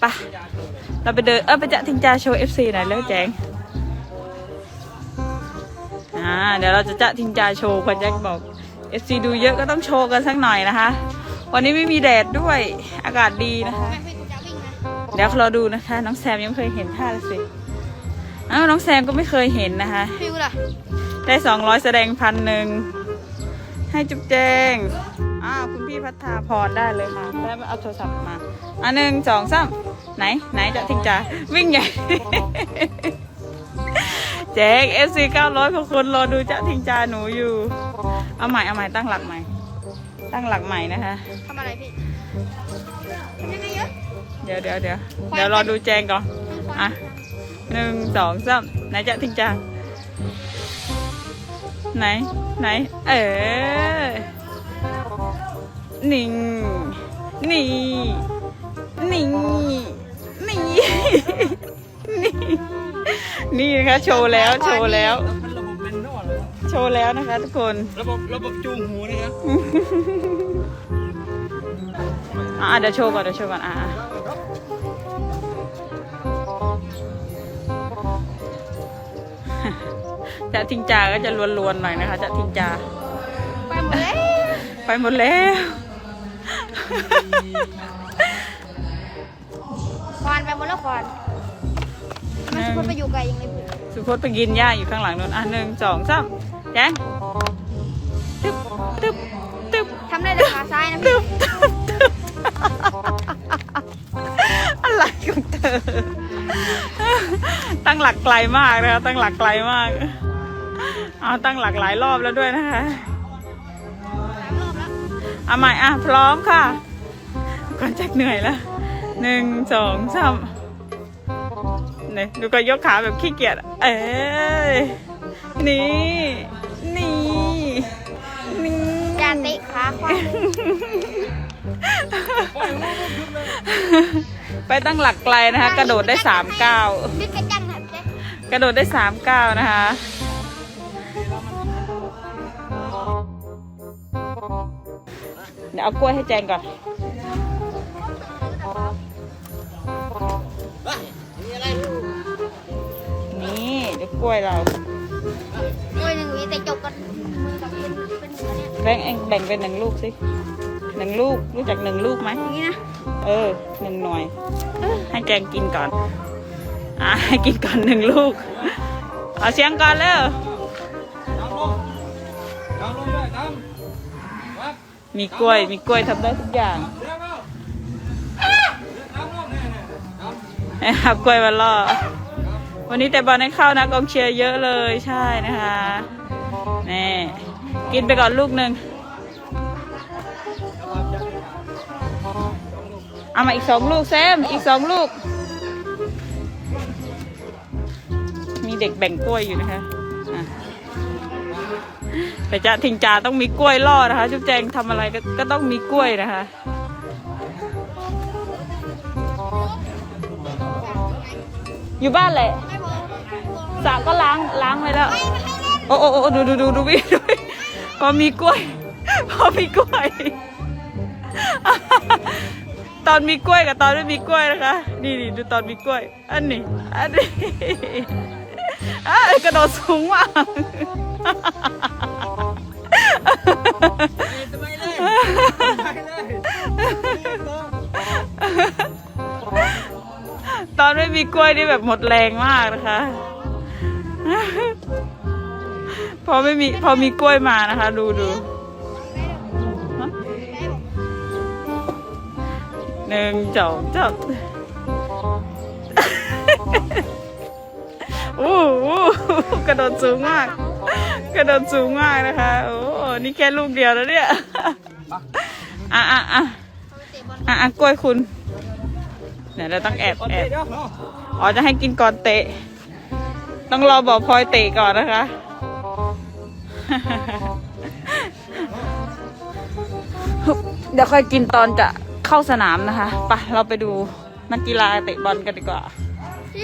ไปะเราไปเดิน เออไปจะทิงจาโชว์เอฟซีหน่อยแล้วแจงอ่าเดี๋ยวเราจะจะทิงจาโชว์คนแจ็คบอกเอฟซีดูเยอะก็ต้องโชว์กันสักหน่อยนะคะ วันนี้ไม่มีแดดด้วยอากาศดีนะคะแม่พี่จะวิ่งนะเดี๋ยวเราดูนะคะ น้องแซมยังไม่เคยเห็นท่าเลยสิอ้าวน้องแซมก็ไม่เคยเห็นนะคะ ฟิวล่ะ ได้สองร้อยแสดงพันหนึ่งให้จุ๊บแจงอ้าวคุณพี่พัฒนาพรได้เลยค่ะได้มาเอาโทรศัพท์มา อันหนึ่งสองสามไหน ไหนจะทิ้งจ่าวิ่งใหญ่ แจงเอฟซีเก้าร้อยกว่าคนรอดูจะทิ้งจ่าหนูอยู่ เอาใหม่เอาใหม่ตั้งหลักใหม่ ตั้งหลักใหม่นะคะทำอะไรพี่ทำยังไงเยอะเดี๋ยวเดี๋ยวเดี๋ยวเดี๋ยวรอดูแจงก่อนอะหนึ่งสองสามไหนจะทิ้งจ่าไหน ไหน เออนิ่งนี่ นี่ นี่ นี่ นี่นะคะโชว์แล้วโชว์แล้วมันระบบแมนนวลเลยนะโชว์แล้วนะคะทุกคนระบบระบบจูงหูนี่นะอะเดี๋ยวโชว์ก่อนเดี๋ยวโชว์ก่อนอะอะจะทิ้งจาก็จะลวนๆหน่อยนะคะจะทิ้งจา ไปหมดแล้ว ไปหมดแล้ว ควานไปหมดแล้วควานมันสุดไปอยู่ไกลยังไงพี่สุพจน์ไปกินหญ้าอยู่ข้างหลังนู้นอะหนึ่งสองสามแจ้งตึ๊บตึ๊บตึ๊บทำได้แต่ขาซ้ายนะพี่ตึ๊บตึ๊บตึ๊บอะไรของเธอ ตั้งหลักไกลมากนะคะตั้งหลักไกลมาก เอาตั้งหลักหลายรอบแล้วด้วยนะคะสามรอบแล้วเอาใหม่อะพร้อมค่ะก่อนแจ็คเหนื่อยแล้ว หนึ่งสองสามเนี่ยดูก็ยกขาแบบขี้เกียจอะเอ้ยนี่ นี่นี่จานเตะขาควานไปตั้งหลักไกลนะคะ กระโดดได้สามเก้าวพี่กระจังนะพี่กระโดดได้สามเก้าวนะคะเดี๋ยวเอากล้วยให้แจงก่อน กล้วยเราโอ้ยหนึ่งหวีแต่จบกันมือกับเป็นเป็นหัวเนี่ยแบ่งเองแบ่งเป็นหนึ่งลูกสิหนึ่งลูกรู้จักหนึ่งลูกไหมอย่างนี้นะเออหนึ่งหน่วยให้แจงกินก่อนอะให้กินก่อนหนึ่งลูกเอาเสียงก่อนเร็วดำลงดำลงด้วยดำวัดมีกล้วยมีกล้วยทำได้ทุกอย่างเรียกเอาดำลงเนี่ยเนี่ยดำให้ครับกล้วยมาล่อ วันนี้แต่บอลให้เข้านะกองเชียร์เยอะเลยใช่นะคะนี่กินไปก่อนลูกหนึ่งเอามาอีกสองลูกแซมอีกสองลูก มีเด็กแบ่งกล้วยอยู่นะคะอะแต่จะทิงจาต้องมีกล้วยล่อนะคะจุ๊บแจงทำอะไรก็ก็ต้องมีกล้วยนะคะ อยู่บ้านแหละไม่พอสระก็ล้างล้างไว้แล้ว โอ้โอ้โอ้ดูดูดูดูวิดูวิพอมีกล้วย พอมีกล้วย ตอนมีกล้วยกับตอนไม่มีกล้วยนะคะ นี่นี่ดูตอนมีกล้วย อันนี้ อันนี้อะกระโดดสูงมากี่กล้วยนี่แบบหมดแรงมากนะคะ พอไม่มีพอมีกล้วยมานะคะ ดูดูหนึ่งสองสามโอ้โหกระโดดสูงมาก กระโดดสูงมากนะคะ โอ้นี่แค่ลูกเดียวแล้วเนี่ย อะอะอะอะกล้วยคุณ เดี๋ยวเราต้องแอบก่อนแอเตะบเดี๋ยวเนาะอ๋อจะให้กินก่อนเตะ ต้องรอบอกพลอยเตะก่อนนะคะ เดี๋ยวค่อยกินตอนจะเข้าสนามนะคะ ไปเราไปดูนักกีฬาเตะบอลกันดีกว่า